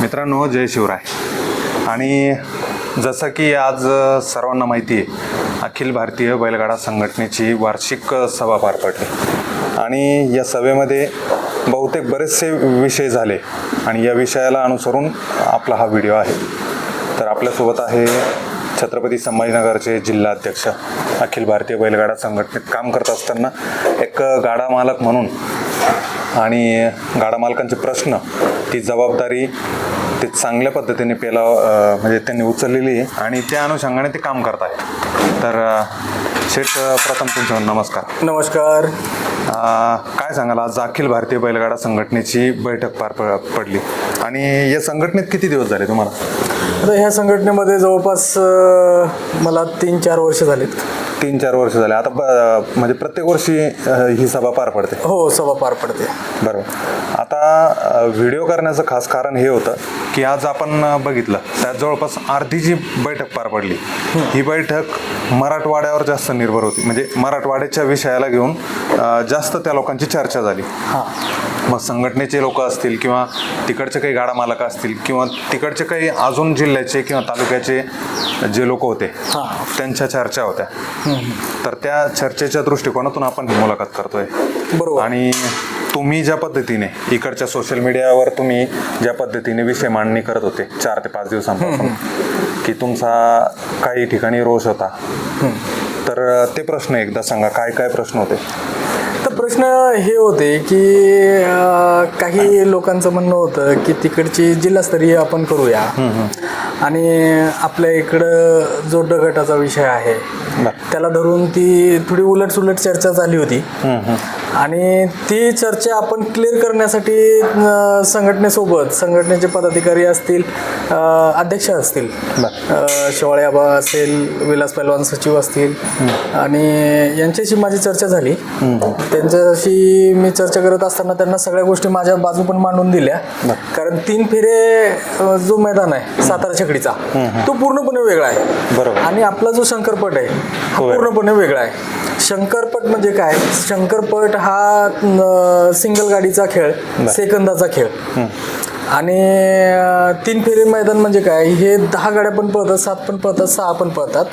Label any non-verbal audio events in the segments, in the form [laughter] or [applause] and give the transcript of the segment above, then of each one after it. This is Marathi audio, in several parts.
मित्रांनो जय शिवराय. आणि जसं की आज सर्वांना माहिती आहे अखिल भारतीय बैलगाडा संघटनेची वार्षिक सभा पार पडली. आणि या सभेमध्ये बहुतेक बरेचसे विषय झाले आणि या विषयाला अनुसरून आपला हा व्हिडिओ आहे. तर आपल्यासोबत आहे छत्रपती संभाजीनगरचे जिल्हाध्यक्ष अखिल भारतीय बैलगाडा संघटनेत काम करत असताना एक गाडा मालक म्हणून आणि गाडा मालकांचे प्रश्न ती जबाबदारी ते चांगल्या पद्धतीने पेला अं, म्हणजे त्यांनी उचललेली आहे आणि त्या अनुषंगाने ते काम करत आहे तर शेठ प्रथम तुमच्या नमस्कार. नमस्कार. काय सांगाल? आज अखिल भारतीय बैलगाडा संघटनेची बैठक पार पडली. आणि या संघटनेत किती दिवस झाले तुम्हाला? आता ह्या संघटनेमध्ये जवळपास मला तीन चार वर्ष झालीत. तीन चार वर्ष झाले. आता ब- म्हणजे प्रत्येक वर्षी अं, ही सभा पार पडते. हो सभा पार पडते. बरोबर. आता व्हिडिओ करण्याचं खास कारण हे होतं की आज आपण अ, बघितलं त्यात जवळपास अर्धी जी बैठक पार पडली ही बैठक मराठवाड्यावर जास्त निर्भर होती. म्हणजे मराठवाड्याच्या विषयाला घेऊन अ, जास्त त्या लोकांची चर्चा झाली. हां. मग संघटनेचे लोक असतील किंवा तिकडचे काही गाडा मालक असतील किंवा तिकडचे काही अजून जिल्ह्याचे किंवा तालुक्याचे जे लोक होते हां. त्यांच्या चर्चा होत्या. तर त्या चर्चेच्या दृष्टिकोनातून आपण ही मुलाखत करतोय. बरोबर. आणि तुम्ही ज्या पद्धतीने इकडच्या सोशल मीडियावर तुम्ही ज्या पद्धतीने विषय मांडणी करत होते चार ते पाच दिवसांपासून की तुमचा काही ठिकाणी रोष होता. तर ते प्रश्न एकदा सांगा काय काय प्रश्न होते? तर प्रश्न हे होते की काही लोकांचं म्हणणं होतं की तिकडची जिल्हास्तरीय आपण करूया. आणि आपल्या इकडं जो डगटाचा विषय आहे. त्याला धरून ती थोडी उलटसुलट चर्चा झाली होती. आणि ती चर्चा आपण क्लिअर करण्यासाठी संघटनेसोबत संघटनेचे पदाधिकारी असतील अध्यक्ष असतील अ, शेवाळे आबा असेल विलास पैलवान सचिव असतील आणि यांच्याशी माझी चर्चा झाली. त्यांच्याशी मी चर्चा करत असताना त्यांना सगळ्या गोष्टी माझ्या बाजू पण मांडून दिल्या. कारण तीन फेरे जो मैदान आहे सातारा छकडीचा तो पूर्णपणे वेगळा आहे. बरोबर. आणि आपला जो शंकरपट आहे. पूर्णपणे वेगळा आहे. शंकरपट म्हणजे काय? शंकरपट हा सिंगल गाडीचा खेळ सेकंदाचा खेळ. आणि तीन फेरी मैदान म्हणजे काय? हे दहा गाड्या पण पळतात सात पण पळतात सहा पण पळतात.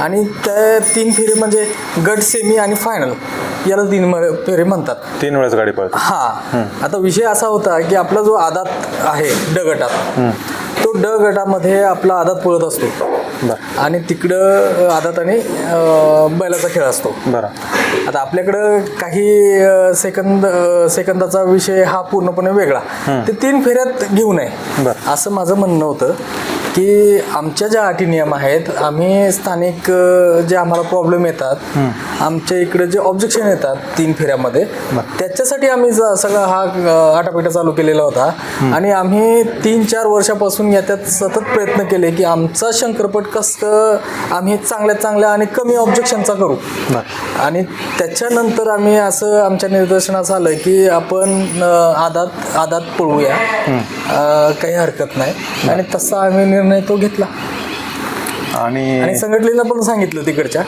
आणि त्या तीन फेरी म्हणजे गट सेमी आणि फायनल याला तीन म- फेरी म्हणतात. तीन वेळेस गाडी पळते हा. आता विषय असा होता की आपला जो आदात आहे ड गटात तो ड गटामध्ये आपला आदात पळत असतो. बरं. आणि तिकडं आदात आणि अं, बैलाचा खेळ असतो. बरं. आता आपल्याकडं काही अं, सेकंद अं, सेकंदाचा विषय हा पूर्णपणे वेगळा. ते तीन फेऱ्यात घेऊ नये. बरं. असं माझं म्हणणं होतं. की आमच्या ज्या अटी नियम आहेत आम्ही स्थानिक जे आम्हाला प्रॉब्लेम येतात आमच्या इकडे जे ऑब्जेक्शन येतात तीन फेऱ्यामध्ये त्याच्यासाठी आम्ही ज- सगळा हा आटापिटा चालू केलेला होता. आणि आम्ही तीन चार वर्षापासून याच्यात सतत प्रयत्न केले की आमचा शंकरपट कसं आम्ही चांगल्यात चांगल्या आणि कमी ऑब्जेक्शनचा करू. आणि त्याच्यानंतर आम्ही असं आमच्या निदर्शनास आलं की आपण आदात आदात पळूया. काही हरकत नाही. आणि तसा आम्ही निर्णय तो घेतला. आणि आणि संघटनेला पण सांगितलं तिकडच्या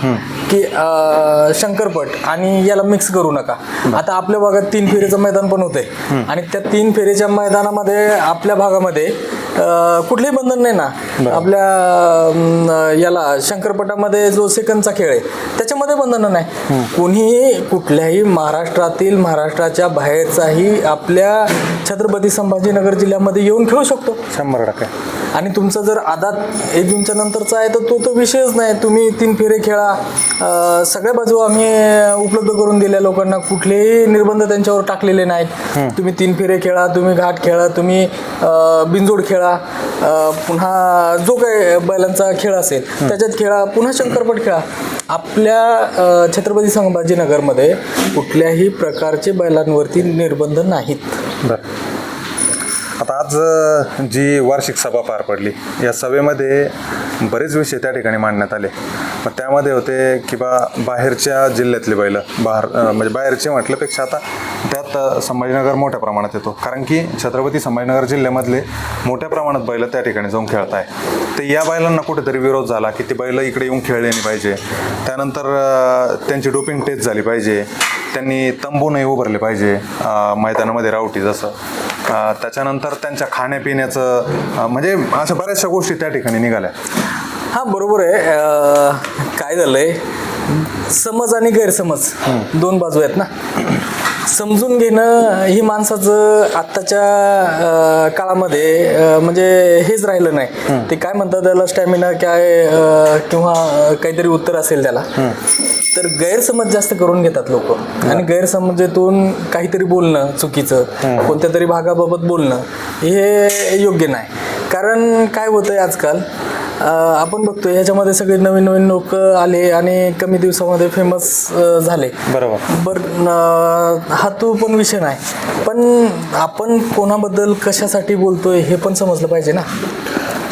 की अं, शंकरपट आणि याला मिक्स करू नका. आता आपल्या भागात तीन फेरीचं मैदान पण होतंय. आणि त्या तीन फेरीच्या मैदानामध्ये आपल्या भागामध्ये अं, कुठलंही बंधन नाही ना. आपल्या अं, याला शंकरपटामध्ये जो सेकंदचा खेळ आहे त्याच्यामध्ये बंधनं नाही. कोणीही कुठल्याही महाराष्ट्रातील महाराष्ट्राच्या बाहेरचाही आपल्या छत्रपती संभाजीनगर जिल्ह्यामध्ये येऊन खेळू शकतो. शंभर टक्के. आणि तुमचा जर आदात एक जूनच्या नंतरचा आहे तर तो तो विषयच नाही. तुम्ही तीन फेरे खेळा. सगळ्या बाजू आम्ही उपलब्ध करून दिल्या लोकांना. कुठलेही निर्बंध त्यांच्यावर टाकलेले नाहीत. तुम्ही तीन फेरे खेळा तुम्ही घाट खेळा तुम्ही अं, बिनजोड खेळा. पुन्हा जो काही बैलांचा खेळ असेल त्याच्यात खेळा. पुन्हा शंकरपट खेळा. आपल्या छत्रपती संभाजीनगरमध्ये कुठल्याही प्रकारचे बैलांवरती निर्बंध नाहीत. आता आज जी वार्षिक सभा पार पडली या सभेमध्ये बरेच विषय त्या ठिकाणी मांडण्यात आले. मग त्यामध्ये होते की बा बाहेरच्या जिल्ह्यातले बैलं बाहेर म्हणजे बाहेरचे म्हटल्यापेक्षा आता त्यात संभाजीनगर मोठ्या प्रमाणात येतो. कारण की छत्रपती संभाजीनगर जिल्ह्यामधले मोठ्या प्रमाणात बैलं त्या ठिकाणी जाऊन खेळत आहे. तर या बैलांना कुठेतरी विरोध झाला की ते बैलं इकडे येऊन खेळले नाही पाहिजे. त्यानंतर त्यांची डोपिंग टेस्ट झाली पाहिजे. त्यांनी तंबू नाही उभारले पाहिजे मैदानामध्ये रावटी जसं. त्याच्यानंतर त्यांच्या खाण्यापिण्याचं म्हणजे अशा बऱ्याचशा गोष्टी त्या ठिकाणी निघाल्या. हा बरोबर आहे. काय झालं आहे समज आणि गैरसमज. दोन बाजू आहेत ना. समजून घेणं ही माणसाचं आत्ताच्या काळामध्ये म्हणजे हेच राहिलं नाही. ते काय म्हणतात त्याला स्टॅमिना काय किंवा काहीतरी उत्तर असेल त्याला. तर गैरसमज जास्त करून घेतात लोक. आणि गैरसमजेतून काहीतरी बोलणं चुकीचं कोणत्या तरी भागाबाबत बोलणं हे योग्य नाही. कारण काय होतंय आजकाल आपण बघतो ह्याच्यामध्ये सगळे नवीन नवीन लोक आले आणि कमी दिवसामध्ये फेमस झाले. बरोबर. बर हा तो पण विषय नाही. पण आपण कोणाबद्दल कशासाठी बोलतोय हे पण समजलं पाहिजे ना?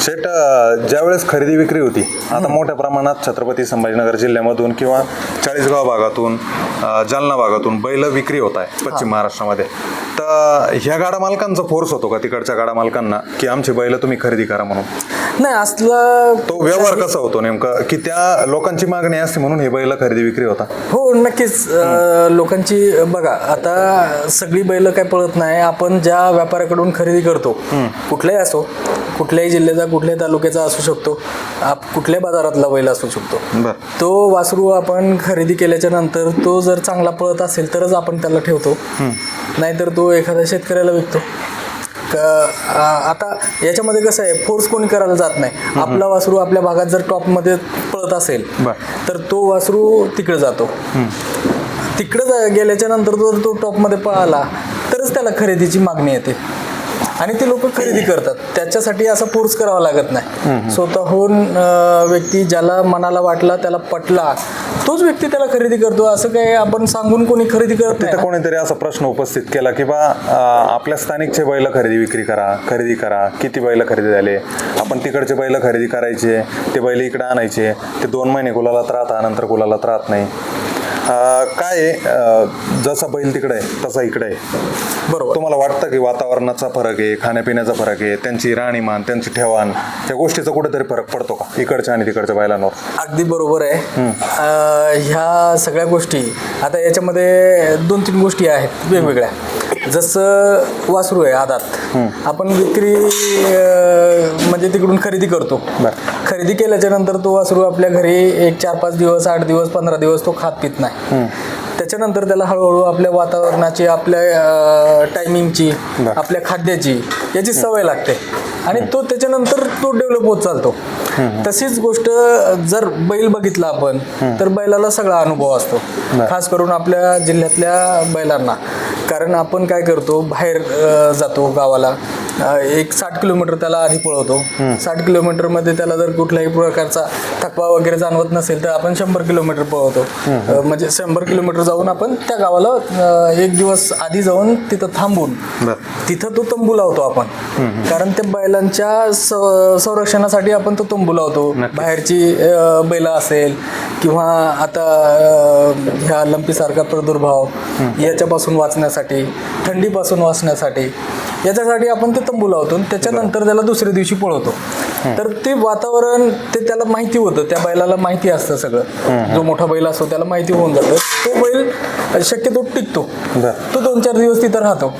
शेट ज्यावेळेस खरेदी विक्री होती आता मोठ्या प्रमाणात छत्रपती संभाजीनगर जिल्ह्यामधून किंवा चाळीसगाव भागातून जालना भागातून बैल विक्री होत आहे पश्चिम महाराष्ट्रामध्ये. तर ह्या गाडा मालकांचा फोर्स होतो का तिकडच्या गाडा मालकांना की आमची बैल तुम्ही खरेदी करा म्हणून? नाही असलं तो व्यवहार कसा होतो नेमकं? की त्या लोकांची मागणी असते म्हणून हे बैल खरेदी विक्री होता? हो नक्कीच. लोकांची बघा आता सगळी बैल काय पळत नाही. आपण ज्या व्यापाऱ्याकडून खरेदी करतो कुठलाही असो कुठल्याही जिल्ह्याचा कुठल्याही तालुक्याचा असू शकतो आप कुठल्याही बाजारातला बैल असू शकतो. बर. तो वासरू आपण खरेदी केल्याच्यानंतर तो जर चांगला पळत असेल तरच आपण त्याला ठेवतो. नाहीतर तो एखाद्या शेतकऱ्याला विकतो. आता याच्यामध्ये कसं आहे फोर्स कोणी करायला जात नाही. आपला वासरू आपल्या भागात जर टॉपमध्ये पळत असेल. तर तो वासरू तिकडे जातो. तिकडे जा गेल्याच्यानंतर जर तो टॉपमध्ये पळाला तरच त्याला खरेदीची मागणी येते. आणि ते लोक खरेदी करतात. त्याच्यासाठी असा फोर्स करावा लागत नाही. स्वतःहून व्यक्ती ज्याला मनाला वाटला त्याला पटला तोच व्यक्ती त्याला खरेदी करतो. असं काय आपण सांगून कोणी खरेदी करत तिथं. कोणीतरी असा प्रश्न उपस्थित केला की बा आपल्या स्थानिकचे बैल खरेदी विक्री करा खरेदी करा. किती बैल खरेदी झाले? आपण तिकडचे बैल खरेदी करायचे ते बैल इकडे आणायचे. ते दोन महिने गुलालात राहता नंतर गुलालात राहत नाही. काय आहे, जसा बैल तिकडे आहे तसा इकडे आहे. बरोबर. तुम्हाला वाटतं की वातावरणाचा फरक आहे खाण्यापिण्याचा फरक आहे त्यांची राहणीमान त्यांची ठेवाण त्या गोष्टीचा कुठेतरी फरक पडतो का? इकडच्या आणि तिकडच्या बैलांवर. अगदी बरोबर आहे. ह्या सगळ्या गोष्टी आता याच्यामध्ये दोन तीन गोष्टी आहेत वेगवेगळ्या. जसं वासरू आहे आदात. आपण विक्री म्हणजे तिकडून खरेदी करतो. बरं. खरेदी केल्याच्यानंतर तो वासरू आपल्या घरी एक चार पाच दिवस आठ दिवस पंधरा दिवस तो खात पित नाही. त्याच्यानंतर त्याला हळूहळू आपल्या वातावरणाची आपल्या टायमिंगची. आपल्या खाद्याची याची सवय लागते. आणि तो त्याच्यानंतर तो डेव्हलप होत चालतो. तशीच गोष्ट जर बैल बघितला आपण तर बैलाला सगळा अनुभव असतो. खास करून आपल्या जिल्ह्यातल्या बैलांना. कारण आपण काय करतो बाहेर जातो गावाला. एक साठ किलोमीटर त्याला आधी पळवतो. साठ किलोमीटरमध्ये त्याला जर कुठल्याही प्रकारचा थकवा वगैरे जाणवत नसेल तर आपण शंभर किलोमीटर पळवतो. म्हणजे शंभर किलोमीटर जाऊन आपण त्या गावाला एक दिवस आधी जाऊन तिथं थांबून तिथं तो तंबू लावतो आपण. कारण त्या बैलांच्या संरक्षणासाठी आपण तो तंबू लावतो. बाहेरची बैलं असेल किंवा आता ह्या लंपीसारखा प्रादुर्भाव याच्यापासून वाचण्यासाठी थंडीपासून वाचण्यासाठी याच्यासाठी आपण ते तंबू लावतो त्याच्यानंतर त्याला दुसऱ्या दिवशी पळवतो. तर ते वातावरण ते त्याला माहिती होतं त्या बैलाला माहिती असतं सगळं. जो मोठा बैल असतो त्याला माहिती होऊन जातं. तो बैल शक्यतो टिकतो. तो दोन चार दिवस तिथं राहतो.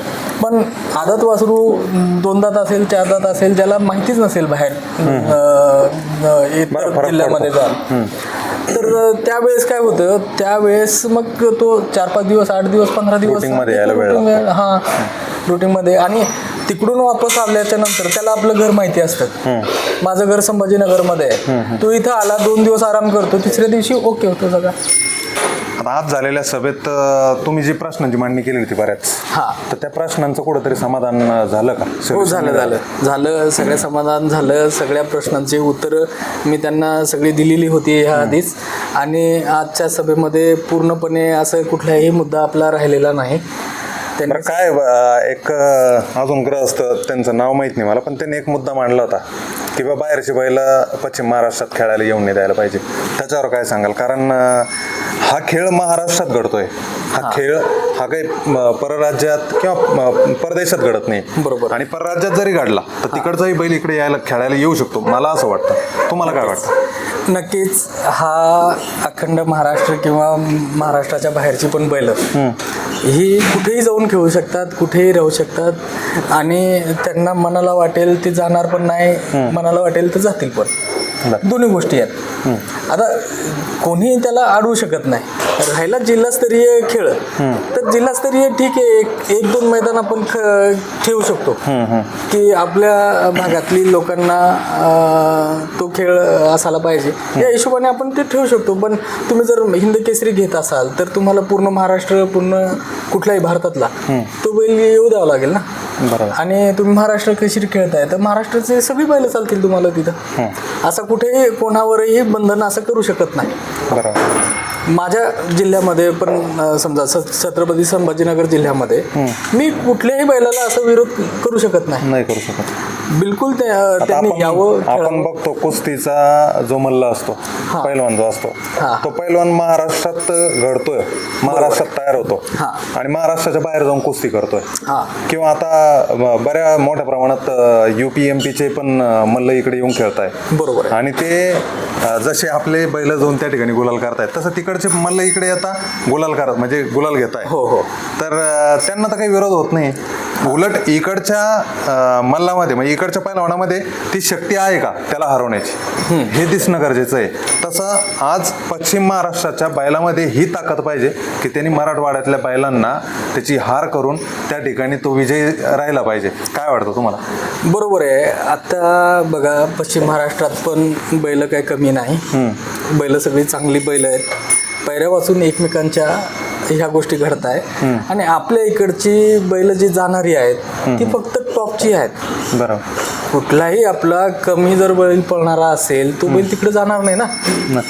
पण आदात वासरू अं, दोन दात असेल चार दात असेल ज्याला माहितीच नसेल बाहेर जिल्ह्यामध्ये पडतो. जा तर त्यावेळेस काय होतं त्यावेळेस मग तो चार पाच दिवस आठ दिवस पंधरा दिवस हा रुटीनमध्ये आणि तिकडून वापस आल्याच्यानंतर त्याला आपलं घर माहिती असतं. माझं घर संभाजीनगरमध्ये आहे. तो इथं आला दोन दिवस आराम करतो तिसऱ्या दिवशी ओके होतो सगळा आता आज झालेल्या सभेत अं, तुम्ही जी प्रश्नांची मांडणी केली होती बऱ्याच हा. तर त्या प्रश्नांचं कुठंतरी समाधान अं, झालं का? हो झालं झालं. झालं सगळं समाधान झालं सगळ्या प्रश्नांची उत्तरं मी त्यांना सगळी दिलेली होती ह्या आधीच. आणि आजच्या सभेमध्ये पूर्णपणे असं कुठलाही मुद्दा आपला राहिलेला नाही. बरं काय एक अजून ग्रस्त त्यांचं नाव माहीत नाही मला पण त्यांनी एक मुद्दा मांडला होता की बा बाहेरची बैल पश्चिम महाराष्ट्रात खेळायला येऊन नाही द्यायला पाहिजे. त्याच्यावर काय सांगाल? कारण अं, हा खेळ महाराष्ट्रात घडतोय. हा खेळ हा काही म, परराज्यात किंवा म, परदेशात घडत नाही. बरोबर. आणि परराज्यात जरी घडला तर तिकडचाही बैल इकडे यायला खेळायला येऊ शकतो. मला असं वाटतं. तुम्हाला काय वाटतं? नक्कीच हा अखंड महाराष्ट्र किंवा महाराष्ट्राच्या बाहेरची पण बैल ही कुठेही जाऊन खेळू शकतात कुठेही राहू शकतात. आणि त्यांना मनाला वाटेल ते जाणार पण नाही मनाला वाटेल तर जातील पण. दोन्ही गोष्टी आहेत. आता कोणीही त्याला अडवू शकत नाही. राहिला जिल्हास्तरीय खेळ. तर जिल्हास्तरीय ठीक आहे एक एक दोन मैदान आपण ठेवू शकतो. की आपल्या भागातली लोकांना तो खेळ असायला पाहिजे. या हिशोबाने आपण ते ठेवू शकतो. पण तुम्ही जर हिंद केसरी घेत असाल तर तुम्हाला पूर्ण महाराष्ट्र पूर्ण कुठल्याही भारतातला तो बैल येऊ द्यावा लागेल ना? आणि तुम्ही महाराष्ट्र केसरी खेळताय तर महाराष्ट्राचे सगळी बैल चालतील तुम्हाला तिथं. असं कुठेही कोणावरही बंधन असं करू शकत नाही. बरोबर. माझ्या जिल्ह्यामध्ये पण समजा छत्रपती संभाजीनगर जिल्ह्यामध्ये मी कुठल्याही बैलाला असं विरोध करू शकत नाही. नाही करू शकत. बिलकुल त्यांनी यावं आपण. बघतो कुस्तीचा जो मल्ल असतो पैलवान जो असतो. तो पैलवान महाराष्ट्रात घडतोय महाराष्ट्रात तयार होतो. आणि महाराष्ट्राच्या बाहेर जाऊन कुस्ती करतोय. हा. किंवा आता बऱ्या मोठ्या प्रमाणात युपी एम पीचे पण मल्ल इकडे येऊन खेळताय. बरोबर आणि ते जसे आपले बैल जाऊन त्या ठिकाणी गुलाल करतायत तसं तिकडचे मल्ल इकडे येता गुलाल करत म्हणजे गुलाल घेताय. हो हो. तर त्यांना तर काही विरोध होत नाही. उलट इकडच्या मल्लामध्ये म्हणजे इकडच्या पैलवानामध्ये ती शक्ती आहे का त्याला हरवण्याची? हे दिसणं गरजेचं आहे. तसं आज पश्चिम महाराष्ट्राच्या बैलामध्ये ही ताकद पाहिजे की त्यांनी मराठवाड्यातल्या बैलांना त्याची हार करून त्या ठिकाणी तो विजय राहिला पाहिजे. काय वाटतं तुम्हाला? बरोबर आहे. आता बघा पश्चिम महाराष्ट्रात पण बैल काही कमी नाही. बैल सगळी चांगली बैल आहेत. पैऱ्यापासून एकमेकांच्या ह्या गोष्टी घडत आहे आणि आपल्या इकडची बैल जी जाणारी आहेत ती फक्त टॉपची आहेत. बरोबर. कुठलाही आपला कमी जर बैल पळणारा असेल तो बैल तिकडे जाणार नाही ना?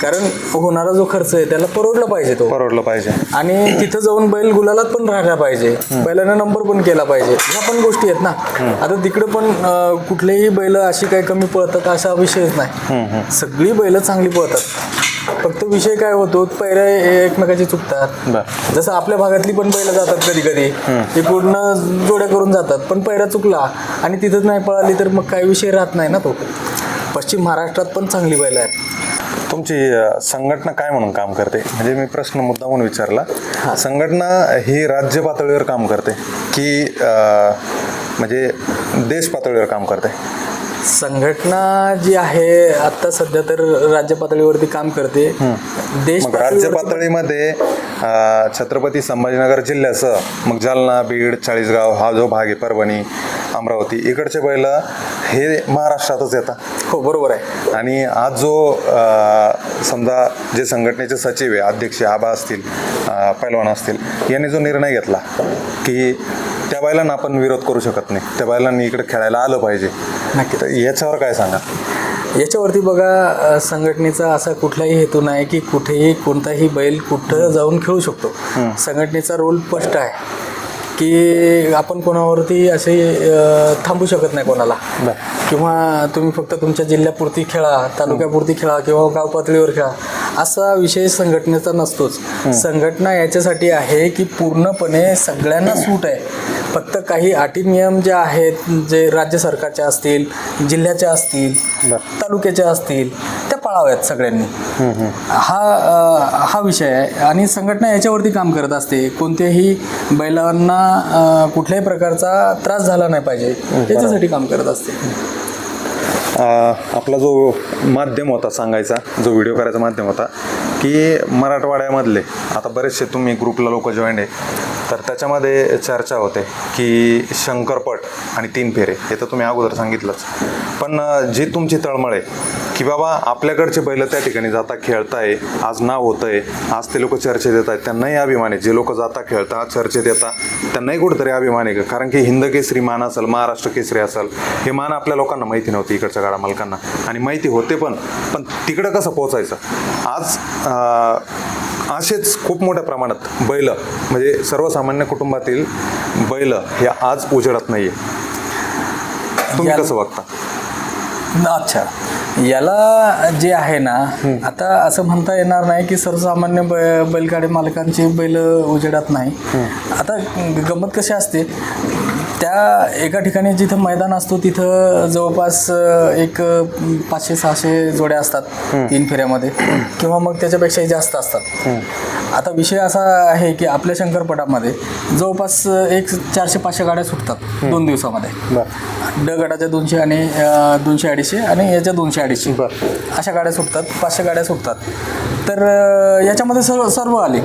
कारण होणारा जो खर्च आहे त्याला परवडला पाहिजे तो. परवडलं पाहिजे. आणि तिथं जाऊन बैल गुलालात पण राहायला पाहिजे. बैलाने नंबर पण केला पाहिजे. ह्या पण गोष्टी आहेत ना. आता तिकडे पण कुठलेही बैल अशी काही कमी पळतात असा विषयच नाही. सगळी बैल चांगली पळतात. फक्त विषय काय होतो पैऱ्या एकमेकाची चुकतात. जसं आपल्या भागातली पण बैल जातात कधी कधी ते पूर्ण जोड्या करून जातात. पण पैरा चुकला आणि तिथंच नाही पळाली तर मग काही विषय राहत नाही ना तो. पश्चिम महाराष्ट्रात पण चांगली बैल आहेत. तुमची संघटना काय म्हणून काम करते? म्हणजे मी प्रश्न मुद्दा म्हणून विचारला संघटना ही राज्य पातळीवर काम करते की म्हणजे देश पातळीवर काम करते? संघटना जी आहे आता सध्या तर राज्य पातळीवरती काम करते. देश मग राज्य पातळीमध्ये छत्रपती संभाजीनगर जिल्ह्यासह मग जालना बीड चाळीसगाव हा जो भाग आहे परभणी अमरावती. इकडचे बैल हे महाराष्ट्रातच येतात. हो बरोबर आहे. आणि आज जो समजा जे संघटनेचे सचिव आहे अध्यक्ष आबा असतील पैलवान असतील यांनी जो निर्णय घेतला की त्या बैलांना आपण विरोध करू शकत नाही. त्या बैलांनी इकडे खेळायला आलं पाहिजे. नक्की तर याच्यावर काय सांगा याच्यावरती बघा संघटनेचा असा कुठलाही हेतू नाही की कुठेही कोणताही बैल कुठं जाऊन खेळू शकतो. संघटनेचा रोल स्पष्ट आहे. की आपण कोणावरती असे थांबू शकत नाही कोणाला. किंवा तुम्ही फक्त तुमच्या जिल्ह्यापुरती खेळा तालुक्यापुरती खेळा किंवा गाव पातळीवर खेळा असा विषय संघटनेचा नसतोच. संघटना याच्यासाठी आहे की पूर्णपणे सगळ्यांना [clears throat] सूट आहे. फक्त काही अटी नियम जे आहेत जे राज्य सरकारचे असतील जिल्ह्याचे असतील तालुक्याच्या असतील त्या पाळाव्यात सगळ्यांनी. हा हा विषय आहे. आणि संघटना याच्यावरती काम करत असते. कोणत्याही बैलांना कुठल्याही प्रकारचा त्रास झाला नाही पाहिजे. याच्यासाठी काम करत असते. आपला जो माध्यम होता सांगायचा जो व्हिडिओ करायचा माध्यम होता की मराठवाड्यामधले आता बरेचसे तुम्ही ग्रुपला लोक जॉईन आहे. तर त्याच्यामध्ये चर्चा होते की शंकरपट आणि तीन फेरे हे तर तुम्ही अगोदर सांगितलंच. पण जी तुमची तळमळ आहे की बाबा आपल्याकडचे बैल त्या ठिकाणी जाता खेळताय आज नाव होतंय आज ते लोक चर्चेत येत आहेत त्यांनाही अभिमान आहे. जे लोक जाता खेळता चर्चेत येतात त्यांनाही कुठेतरी अभिमान आहे कारण की हिंद केसरी मान असेल महाराष्ट्र केसरी असेल हे मान आपल्या लोकांना माहिती नव्हती इकडच्या गाडा मालकांना. आणि माहिती होते पण पण तिकडं कसं पोहोचायचं? आज असेच खूप मोठ्या प्रमाणात बैल म्हणजे सर्वसामान्य कुटुंबातील बैल हे आज उजेडत नाहीये. तुम्ही या- कसं बघता? अच्छा. याला जे आहे ना आता असं म्हणता येणार नाही की सर्वसामान्य बै बैलगाडी मालकांची बैल उजेडात नाही. आता गंमत कशी असते? त्या एका ठिकाणी जिथं मैदान असतो तिथं जवळपास एक पाचशे सहाशे जोड्या असतात तीन फेऱ्यामध्ये. किंवा मग त्याच्यापेक्षाही जास्त असतात. आता विषय असा आहे की आपल्या शंकरपटामध्ये जवळपास एक चारशे पाचशे गाड्या सुटतात दोन दिवसामध्ये. ड गटाच्या दोनशे आणि दोनशे अडीचशे आणि याच्या दोनशे अडीचशे. अशा गाड्या सुटतात पाचशे गाड्या सुटतात. तर याच्यामध्ये सर्व सर्व आले.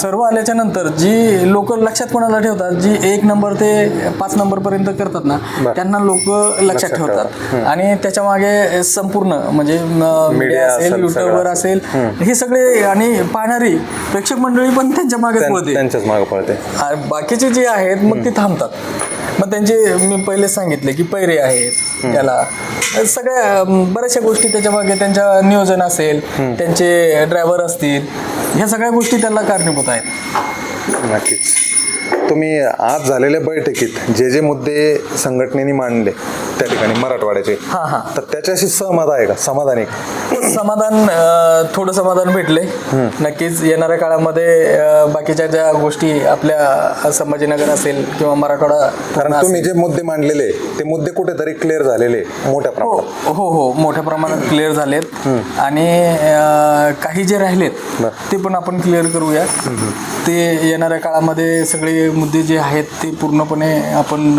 सर्व आल्याच्यानंतर जी लोक लक्षात कोणाला ठेवतात जी एक नंबर ते पाच नंबरपर्यंत करतात ना त्यांना लोक लक्षात ठेवतात. आणि त्याच्यामागे संपूर्ण म्हणजे मीडिया असेल युट्यूबवर असेल हे. सगळे आणि पाहणारी प्रेक्षक मंडळी पण त्यांच्या मागे पळते. त्यांच्याच मागं पळते. बाकीचे जे आहेत मग ते थांबतात. मग त्यांचे मी पहिले सांगितले की पैरे आहेत त्याला. सगळ्या बऱ्याचशा गोष्टी त्याच्यामागे त्यांच्या नियोजन असेल त्यांचे ड्रायव्हर असतील ह्या सगळ्या गोष्टी त्याला कारणीभूत आहेत. नक्कीच. तुम्ही आज झालेल्या बैठकीत जे जे मुद्दे संघटनेने मांडले त्या ठिकाणी मराठवाड्याचे हां हां. तर त्याच्याशी सहमत आहे का? समाधानी? समाधान थोडं समाधान भेटले. नक्कीच येणाऱ्या काळामध्ये बाकीच्या ज्या गोष्टी आपल्या संभाजीनगर असेल किंवा मराठवाडा कारण तुम्ही जे मुद्दे मांडलेले ते मुद्दे कुठेतरी क्लिअर झालेले मोठ्या हो प्रमाणात. हो हो. मोठ्या प्रमाणात क्लिअर झालेत. आणि काही जे राहिलेत. ते पण आपण क्लिअर करूया ते येणाऱ्या काळामध्ये सगळे मुद्दे जे आहेत ते पूर्णपणे आपण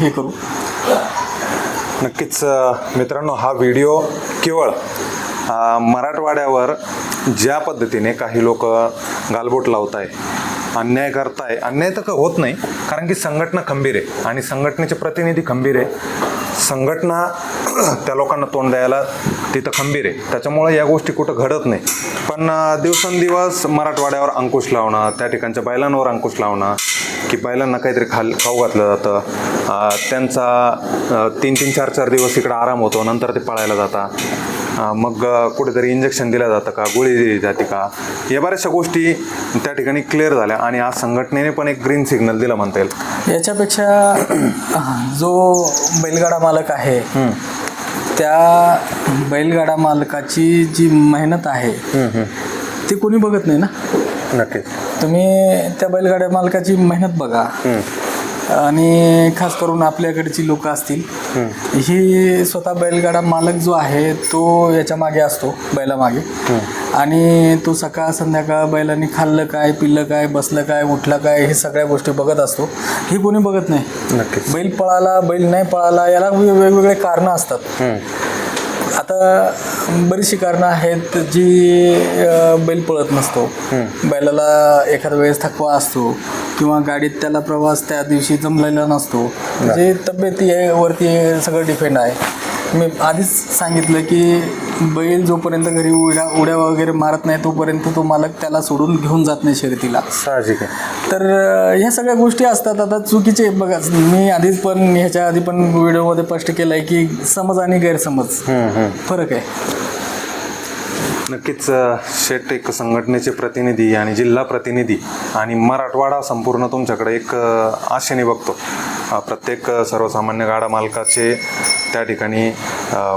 हे करू. नक्कीच मित्रांनो हा व्हिडिओ केवळ मराठवाड्यावर ज्या पद्धतीने काही लोक गालबोट लावत आहे अन्याय करताय अन्याय तर होत नाही कारण की संघटना खंबीर आहे आणि संघटनेचे प्रतिनिधी खंबीर आहे. संघटना [clears throat] त्या लोकांना तोंड द्यायला तिथं खंबीर आहे. त्याच्यामुळे या गोष्टी कुठं घडत नाही. पण दिवसेंदिवस मराठवाड्यावर अंकुश लावणं त्या ठिकाणच्या बैलांवर अंकुश लावणं की बैलांना काहीतरी खाल खाऊ घातलं जातं. त्यांचा तीन तीन चार चार दिवस इकडं आराम होतो नंतर ते पळायला जातात मग कुठेतरी इंजेक्शन दिलं जातं का गोळी दिली जाते का? या बऱ्याचशा गोष्टी त्या ठिकाणी क्लिअर झाल्या आणि आज संघटनेने पण एक ग्रीन सिग्नल दिलं म्हणता येईल. याच्यापेक्षा [clears throat] जो बैलगाडा मालक आहे त्या बैलगाडा मालकाची जी मेहनत आहे ती कोणी बघत नाही ना? नक्कीच. तुम्ही त्या बैलगाड्या मालकाची मेहनत बघा. आणि खास करून आपल्याकडची लोक असतील ही स्वतः बैलगाडा मालक जो आहे तो याच्या मागे असतो बैलामागे. आणि तो सकाळ संध्याकाळ बैलांनी खाल्लं काय पिल्लं काय बसलं काय उठलं काय हे सगळ्या गोष्टी बघत असतो. ही कोणी बघत नाही. बैल पळाला बैल नाही पळाला याला वेगवेगळे कारणं असतात. आता बरीचशी कारणं आहेत जी अ, बैल पळत नसतो. बैलाला एखाद्या वेळेस थकवा असतो किंवा गाडीत त्याला प्रवास त्या दिवशी जमलेला नसतो. म्हणजे तब्येती वरती सगळं डिपेंड आहे. मी आधीच सांगितलं की बैल जोपर्यंत घरी उड्या उड्या वगैरे मारत नाही तोपर्यंत तो मालक त्याला सोडून घेऊन जात नाही शर्यतीला. साहजिक आहे. तर ह्या सगळ्या गोष्टी असतात. आता चुकीचे बघा. मी आधीच पण ह्याच्या आधी पण व्हिडिओमध्ये स्पष्ट केलं आहे की समज आणि गैरसमज. फरक आहे. नक्कीच शेट एक संघटनेचे प्रतिनिधी आणि जिल्हा प्रतिनिधी आणि मराठवाडा संपूर्ण तुमच्याकडे एक आशेने बघतो. प्रत्येक सर्वसामान्य गाडा मालकाचे त्या ठिकाणी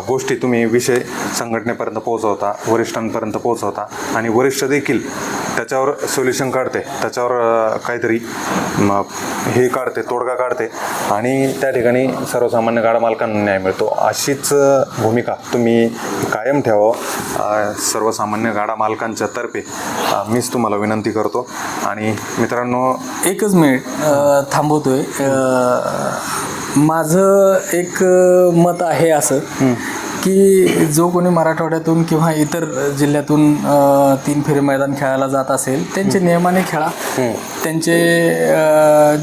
गोष्टी तुम्ही विषय संघटनेपर्यंत पोहोचवता वरिष्ठांपर्यंत पोहोचवता आणि वरिष्ठ देखील त्याच्यावर सोल्युशन काढते त्याच्यावर काहीतरी हे काढते तोडगा काढते आणि त्या ठिकाणी सर्वसामान्य गाडा मालकांना न्याय मिळतो. अशीच भूमिका तुम्ही कायम ठेवावं सर्वसामान्य गाडा मालकांच्या तर्फे मीच तुम्हाला विनंती करतो आणि मित्रांनो एकच मिनिट थांबवतोय. माझं एक मत आहे असं की जो कोणी मराठवाड्यातून किंवा इतर जिल्ह्यातून तीन फेरी मैदान खेळायला जात असेल त्यांचे नियमाने खेळा. त्यांचे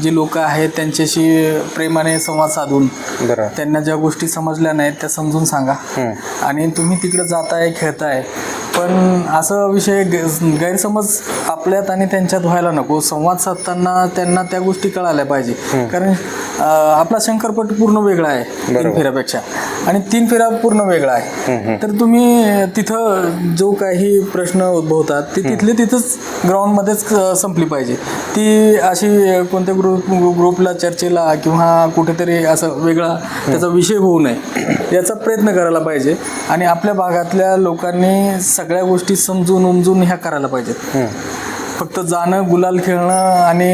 जी लोक आहेत त्यांच्याशी प्रेमाने संवाद साधून त्यांना ज्या गोष्टी समजल्या नाहीत त्या समजून सांगा. आणि तुम्ही तिकडे जाताय खेळताय पण असं विषय गैरसमज आपल्यात आणि त्यांच्यात व्हायला नको. संवाद साधताना त्यांना त्या गोष्टी कळायला पाहिजे. कारण आपला शंकरपट पूर्ण वेगळा आहे तीन. फेऱ्यापेक्षा. आणि तीन फेऱ्या पूर्ण वेगळा आहे. तर तुम्ही तिथं जो काही प्रश्न उद्भवतात ती तिथले तिथंच ग्राउंडमध्येच संपली पाहिजे. ती अशी कोणत्या ग्रुप ग्रुपला चर्चेला किंवा कुठेतरी असं वेगळा त्याचा विषय होऊ नये याचा प्रयत्न करायला पाहिजे. आणि आपल्या भागातल्या लोकांनी सगळ्या गोष्टी समजून उमजून ह्या करायला पाहिजेत. फक्त जाणं गुलाल खेळणं आणि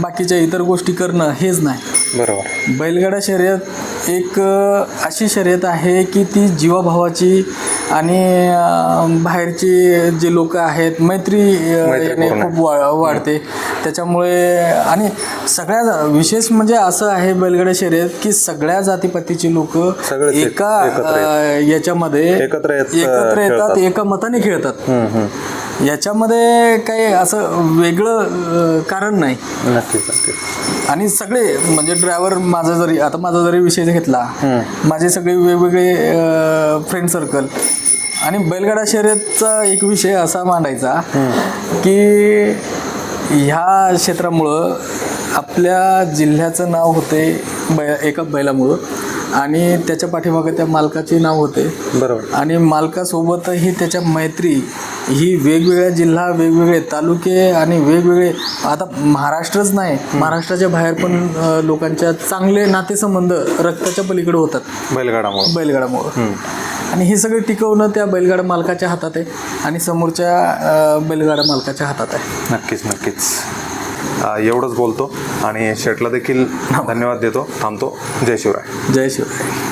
बाकीच्या इतर गोष्टी करणं हेच नाही. बरोबर. बैलगाडा शर्यत एक अशी शर्यत आहे की ती जीवाभावाची आणि बाहेरची जे लोक आहेत मैत्री. खूप वा वाढते. त्याच्यामुळे आणि सगळ्या विशेष म्हणजे असं आहे बैलगाडा शर्यत की सगळ्या जातीपातीची लोक एक- याच्यामध्ये एकत्र येत- एकत्र येतात. एका मताने खेळतात. याच्यामध्ये काही असं वेगळं कारण नाही. नक्कीच नक्कीच. आणि सगळे म्हणजे ड्रायव्हर माझा जरी आता माझा जरी विषय घेतला माझे सगळे वेगवेगळे फ्रेंड सर्कल आणि बैलगाडा शर्यतचा एक विषय असा मांडायचा की ह्या क्षेत्रामुळं आपल्या जिल्ह्याचं नाव होते बै एका बैलामुळं आणि त्याच्या पाठीमागे त्या मालकाचे नाव होते. बरोबर. आणि मालकासोबतही त्याच्या मैत्री ही वेगवेगळ्या जिल्हा वेगवेगळे तालुके आणि वेगवेगळे आता महाराष्ट्रच नाही महाराष्ट्राच्या बाहेर पण लोकांच्या चांगले नातेसंबंध रक्ताच्या पलीकडे होतात. बैलगाडामुळे. बैलगाड्यामुळं आणि हे सगळं टिकवणं त्या बैलगाडा मालकाच्या हातात आहे आणि समोरच्या बैलगाडा मालकाच्या हातात आहे. नक्कीच नक्कीच. एवढंच बोलतो आणि शेटला देखील धन्यवाद देतो. थांबतो. जय शिवराय. जय शिवराय.